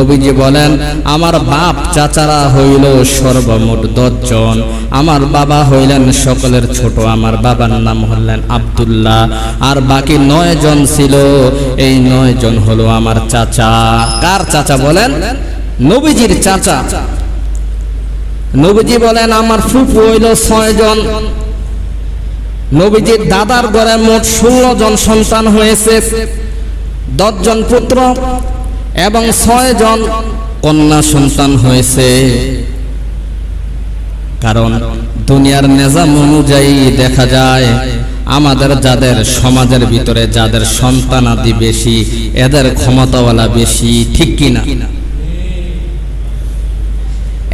নবীজি বলেন, আমার বাপ চাচারা হইল সর্বমোট দশজন। আমার বাবা হইলেন সকলের ছোট। আমার বাবার নাম হলেন আব্দুল্লাহ। আর বাকি নয় জন ছিল। এই নয় জন হলো আমার চাচা। কার চাচা বলেন? নবীজির চাচা। নবীজি বলেন, আমার ফুফু হইল ছয় জন নবীজির দাদার ঘরে মোট ষোলো জন সন্তান হয়েছে। দশজন পুত্র। এবং ছয় জন কন্যা সন্তান হয়েছে। কারণ দুনিয়ার নেজাম অনুযায়ী দেখা যায়, আমাদের যাদের সমাজের ভিতরে যাদের সন্তান আদি বেশি, এদের ক্ষমতাওয়ালা বেশি, ঠিক কিনা?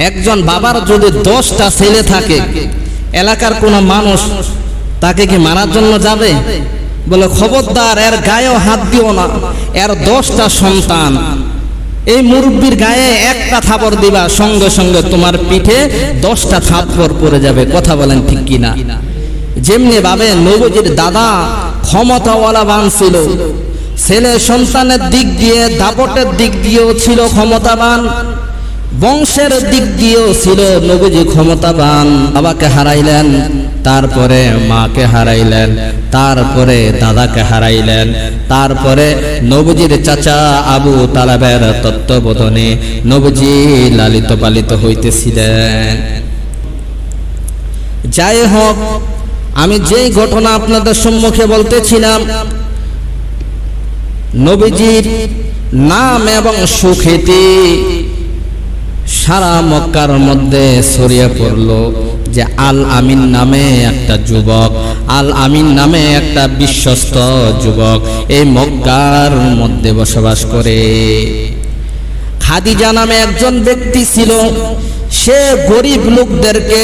একজন বাবার যদি দশটা ছেলে থাকে, এলাকার কোনো মানুষ তাকে কি মারার জন্য যাবে? বলে, খবরদার, এর গায়েও হাত দিও না, এর দশটা সন্তান। এই মুরব্বীর গায়ে একটা থাপর দিবা, সঙ্গে সঙ্গে তোমার পিঠে দশটা থাপড় পড়ে যাবে। কথা বলেন ঠিক কিনা? যেমনি ভাবে নবজির দাদা ক্ষমতাওয়ালা বান ছিল, ছেলে সন্তানের দিক দিয়ে, দাপটের দিক দিয়েও ছিল ক্ষমতাবান, বংশের দিক দিয়েও ছিল নবীজি ক্ষমতাবান। বাবাকে হারাইলেন। তারপরে মাকে হারাইলেন, তারপরে দাদাকে হারাইলেন, তারপরে নবজির চাচা আবু তালাবের তত্ত্ববোধনে নবজি লালিত পালিত হইতেছিলেন। যাই হোক, আমি যেই ঘটনা আপনাদের সম্মুখে বলতেছিলাম, নবীজির নাম এবং সুখ্যাতি সারা মক্কার মধ্যে ছড়িয়ে পড়ল। যে আল আমিন নামে একটা যুবক, আল আমিন নামে একটা বিশ্বস্ত যুবক এই মক্কার মধ্যে বসবাস করে। খাদিজা নামে একজন ব্যক্তি ছিল, সে গরিব লোকদেরকে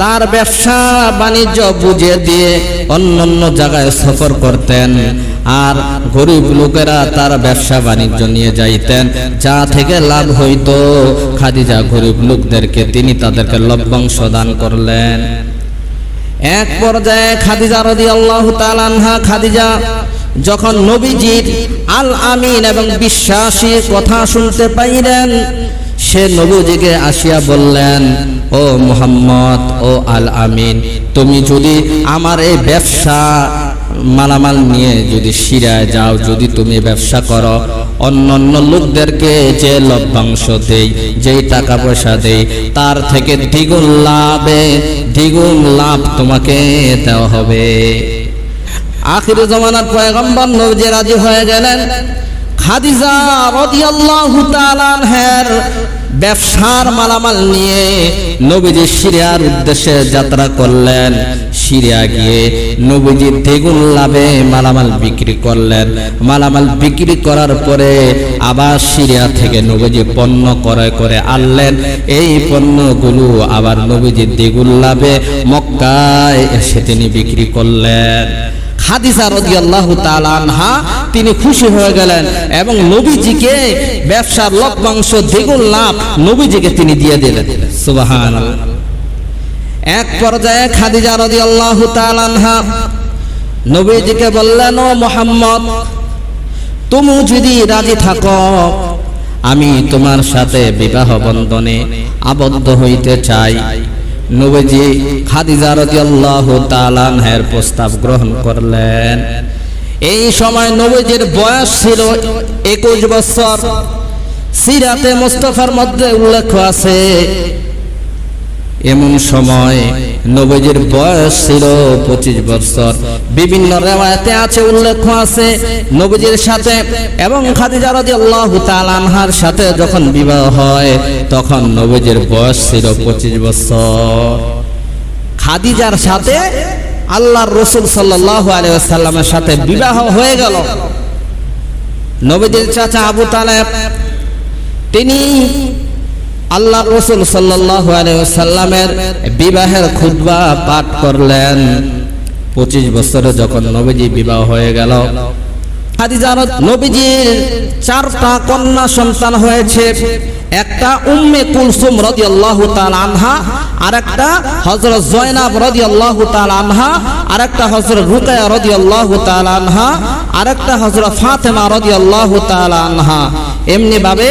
তার ব্যবসা বাণিজ্য বুঝে দিয়ে অন্য অন্য জায়গায় সফর করতেন। আর গরিব লোকেরা তার ব্যবসা বাণিজ্য নিয়ে যাইতেন। যা থেকে লাভ হইত। খাদিজা গরিব লোকদেরকে তিনি তাদেরকে লভ্যাংশ দান করলেন। এক পর্যায়ে খাদিজা রদি আল্লাহ তালানহা খাদিজা যখন নবীজির আল আমিন এবং বিশ্বাসী কথা শুনতে পাইলেন, সে নবীজিকে আসিয়া বললেন, ও মোহাম্মদ, ও আল আমিন তুমি যদি আমার এই ব্যবসা মালামাল নিয়ে যদি সিরায় যাও, যদি তুমি ব্যবসা করো অন্য অন্য লোকদেরকে যে লভ্যাংশ দেই, যেই টাকা পয়সা দেই, তার থেকে দ্বিগুণ লাভে, দ্বিগুণ লাভ তোমাকে দেওয়া হবে। আখির জমানার পয়গম্বর নবজি রাজি হয়ে গেলেন। খাদিজা রাদিয়াল্লাহু তাআলা ব্যবসার মালামাল নিয়ে নবীজি সিরিয়ার উদ্দেশ্যে যাত্রা করলেন। সিরিয়া গিয়ে নবীজি দ্বিগুণ লাভে মালামাল বিক্রি করলেন। মালামাল বিক্রি করার পরে আবার সিরিয়া থেকে নবীজি পণ্য ক্রয় করে আনলেন। এই পণ্যগুলো আবার নবীজি দ্বিগুণ লাভে মক্কায় এসে তিনি বিক্রি করলেন। হাদিসা রাদিয়াল্লাহু তাআলা আনহা তিনি খুশি হয়ে গেলেন এবং নবীজিকে ব্যবসার লভ্যাংশ দ্বিগুণ লাভ নবীজিকে তিনি দিয়ে দিলেন। সুবহানাল্লাহ। এক পর্যায়ে খাদিজা রাদিয়াল্লাহু তাআলা আনহা নবীজিকে বললেন, ও মোহাম্মদ, তুমি যদি রাজি থাকো, আমি তোমার সাথে বিবাহ বন্ধনে আবদ্ধ হইতে চাই। নবীজি খাদিজা রাদিয়াল্লাহু তাআলা আনহার প্রস্তাব গ্রহণ করলেন। এই সময় নবীজির বয়স ছিল একুশ বছর। সিরাতে মুস্তফার মধ্যে উল্লেখ আছে এমন সময় নবীজির বয়স ছিল পঁচিশ বছর। বিভিন্ন রেওয়ায়তে আছে, উল্লেখ আছে নবীজির সাথে এবং খাদিজা রাদিয়াল্লাহু তাআলা আনহার সাথে যখন বিবাহ হয়, তখন নবীজির বয়স ছিল পঁচিশ বছর। খাদিজার সাথে আল্লাহর রসুল সাল্লাল্লাহু আলাইহি ওয়াসাল্লামের সাথে বিবাহ হয়ে গেল। নবীজির চাচা আবু তালেব, তিনি আল্লাহ রসুল সাল্লাল্লাহু ওয়াসাল্লামের বিবাহের খুতবা পাঠ করলেন। পঁচিশ বছরে যখন নবীজি বিবাহ হয়ে গেল চারটা কন্যা হয়েছে। একটা উম্মে তাআলা আনহা আর একটা হযরত জয়নাব রাদিয়াল্লাহু তাআলা আনহা আর একটা হযরত রুকায়া রাদিয়াল্লাহু তাআলা আনহা আরেকটা হজরত ফাতেমা রাদিয়াল্লাহু তাআলা আনহা। এমনি ভাবে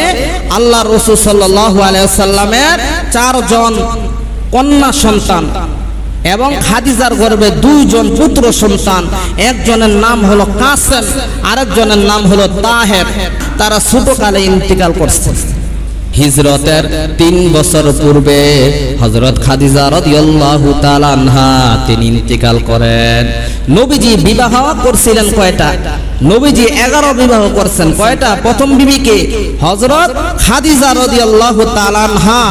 আল্লাহ রসুল সাল্লাল্লাহু আলাইহি সাল্লামের চারজন কন্যা সন্তান এবং খাদিজার গর্ভে দুইজন পুত্র সন্তান। একজনের নাম হলো কাসেম, আরেকজনের নাম হলো তাহের। তারা ছোটকালে ইন্তিকাল করছে। হিজরতের তিন বছর পূর্বে হজরত খাদিজা রাদিয়াল্লাহু তিনি ইন্তিকাল করেন। নবীজি বিবাহ করছিলেন কয়টা? নবীজি এগারো বিবাহ করছেন কয়টা? প্রথম বিবিকে হজরত খাদিজা রাদিয়াল্লাহু তাআলা আনহা,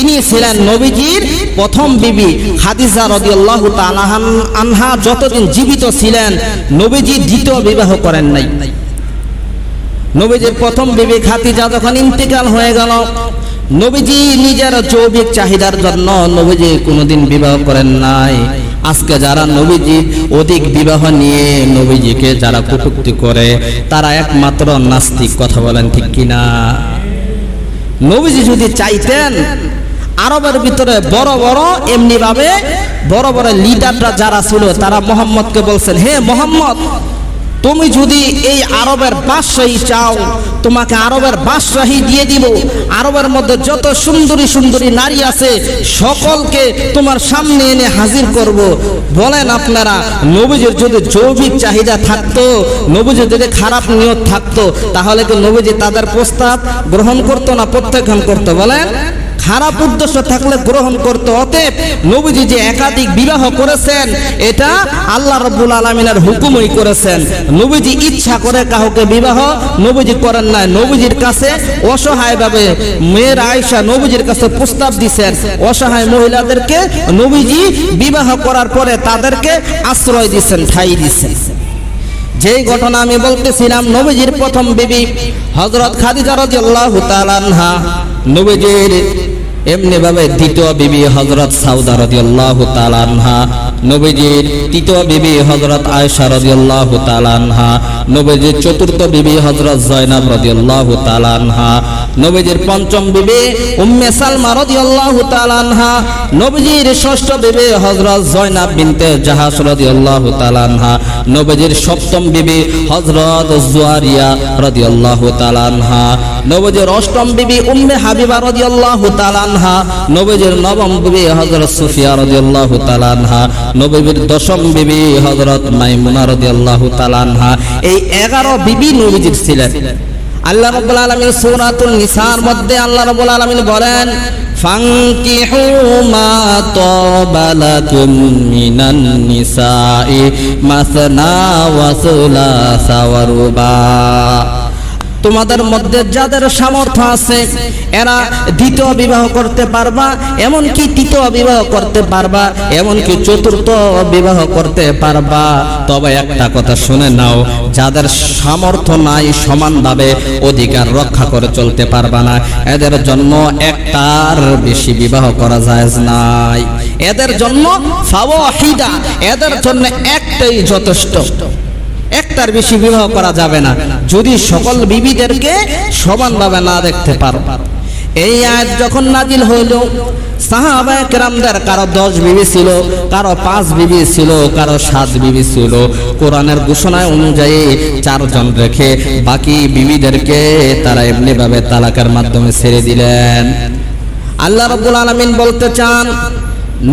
ইনি ছিলেন নবীজির প্রথম বিবি। খাদিজা রাদিয়াল্লাহু তাআলা আনহা যতদিন জীবিত ছিলেন, নবীজি দ্বিতীয় বিবাহ করেন নাই। নবীজির প্রথম বিবি খাদিজা যখন ইন্তিকাল হয়ে গেল, নবীজি নিজের যৌবিক চাহিদার জন্য নবীজি কোনোদিন বিবাহ করেন নাই। আজকে যারা নবীজি অধিক বিবাহ নিয়ে নবীজিকে যারা কটুক্তি করে, তারা একমাত্র নাস্তিক, কথা বলেন ঠিক কিনা? নবীজি যদি চাইতেন, আরবের ভিতরে বড় বড়, এমনিভাবে বড় বড় লিডাররা যারা ছিল, তারা মোহাম্মদকে বলছেন, হে মোহাম্মদ তুমি যদি এই আরবের বাদশাহী চাও, তোমাকে আরবের বাদশাহী দিয়ে দিব। আরবের মধ্যে যত সুন্দরী সুন্দরী নারী আছে, সকলকে তোমার সামনে এনে হাজির করব। বলেন আপনারা, নবীজির যদি জৈবিক চাহিদা থাকতো, নবীজির যদি খারাপ নিয়ত থাকতো, তাহলে কি নবীজি তাদের প্রস্তাব গ্রহণ করতো না প্রত্যাখ্যান করতো? বলেন। খারাপ উদ্দেশ্য থাকলে গ্রহণ করতে অতএব নবীজি যে একাধিক বিবাহ করেছেন, এটা আল্লাহ রব্বুল আলমিনের হুকুমই করেছেন। নবীজি ইচ্ছা করে কাউকে বিবাহ নবীজি করেন নাই। নবীজির কাছে অসহায়ভাবে মেয়ের আয়সা নবীজির কাছে প্রস্তাব দিছেন। অসহায় মহিলাদেরকে নবীজি বিবাহ করার পরে তাদেরকে আশ্রয় দিচ্ছেন ঠাই দিচ্ছেন যেই ঘটনা আমি বলতেছিলাম, নবীজির প্রথম বিবি হজরত খাদিজা রাদিয়াল্লাহু তাআলা নবীজির এমনি ভাবে দ্বিতীয় বিবি হজরত সাউদা রাদিয়াল্লাহু তাআলা আনহা, নবীজির তৃতীয় বিবি হজরত আয়েশা রাদিয়াল্লাহু তাআলা আনহা, নবীজির চতুর্থ বিবি হজরত জয়নাব রাদিয়াল্লাহু তাআলা আনহা, নবীজির পঞ্চম বিবি উম্মে সালমা রাদিয়াল্লাহু তাআলা আনহা, নবীজির ষষ্ঠ বিবি হজরত জয়নাব বিনতে জাহাস রাদিয়াল্লাহু তাআলা আনহা, নবীজির সপ্তম বিবি হজরত জুয়ারিয়া রাদিয়াল্লাহু তাআলা আনহা, নবীজির অষ্টম বিবি উম্মে হাবিবা রাদিয়াল্লাহু তাআলা আনহা, নবীজির নবম বিবি হযরত সুফিয়া রাদিয়াল্লাহু তাআলা আনহা, নবীজির দশম বিবি হযরত মাইমুনা রাদিয়াল্লাহু তাআলা আনহা। এই 11 বিবি নবীজির ছিলেন। আল্লাহ রাব্বুল আলামিন সূরাতুন নিসার মধ্যে আল্লাহ রাব্বুল আলামিন বলেন ফাঙ্কিহু মা তাবালাকুম মিনান নিসাই মাসনা ওয়া সুলাসা ওয়া রুবা। তোমাদের মধ্যে যাদের সামর্থ্য আছে, এরা দ্বিতীয় বিবাহ করতে পারবা, এমনকি তৃতীয় বিবাহ করতে পারবা, এমনকি চতুর্থ বিবাহ করতে পারবা। তবে একটা কথা শুনে নাও, যাদের সামর্থ্য নাই, সমানভাবে অধিকার রক্ষা করে চলতে পারবা না, এদের জন্য একটার বেশি বিবাহ করা যায় নাই। এদের জন্য ফাওয়াহিদা, এদের জন্য একটাই যথেষ্ট। একটার বেশি বিবাহ করা যাবে না। যদি সকল বিবিদেরকে সমানভাবে না দেখতে পারো। এই আয়াত যখন নাজিল হইল কারও দশ বিবি ছিল, কারও পাঁচ বিবি ছিল, কারও সাত বিবি ছিল। কোরআনের ঘোষণায় অনুযায়ী চারজন রেখে বাকি বিবিদেরকে তারা এমনিভাবে তালাকের মাধ্যমে ছেড়ে দিলেন। আল্লাহ রব্বুল আলমিন বলতে চান,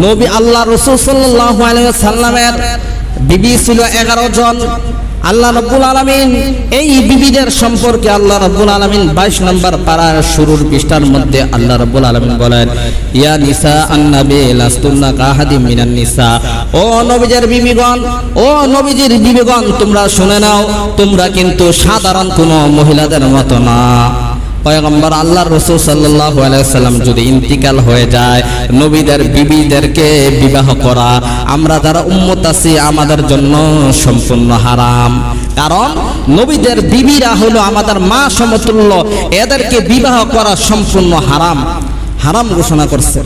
নবী আল্লাহ রসুল সাল্লাহ সাল্লামের বিবি ছিল এগারো জন আল্লাহ রব্বুল আলমিন এই বিবিদের সম্পর্কে আল্লাহ রব্বুল আলমিন বাইশ নম্বর পাড়ার শুরুর পৃষ্ঠার মধ্যে আল্লাহ রব্বুল আলমিন বলেন, ইয়া নিসা আন্নাবে লাস্তুন্না কাহাদি মিনান নিসা। ও নবীজের বিবিগণ, ও নবীজির বিবিগণ, তোমরা শুনে নাও, তোমরা কিন্তু সাধারণ কোনো মহিলাদের মতো না। পয়গম্বর আল্লাহ রসুল সাল্লাহ আলাইসাল্লাম যদি ইন্তিকাল হয়ে যায়, নবীদের, বিবিদেরকে বিবাহ করা, আমরা যারা উম্মত আছি, আমাদের জন্য সম্পূর্ণ হারাম। কারণ নবীদের বিবিরা হলো আমাদের মা সমতুল্য, এদেরকে বিবাহ করা সম্পূর্ণ হারাম। হারাম ঘোষণা করছে।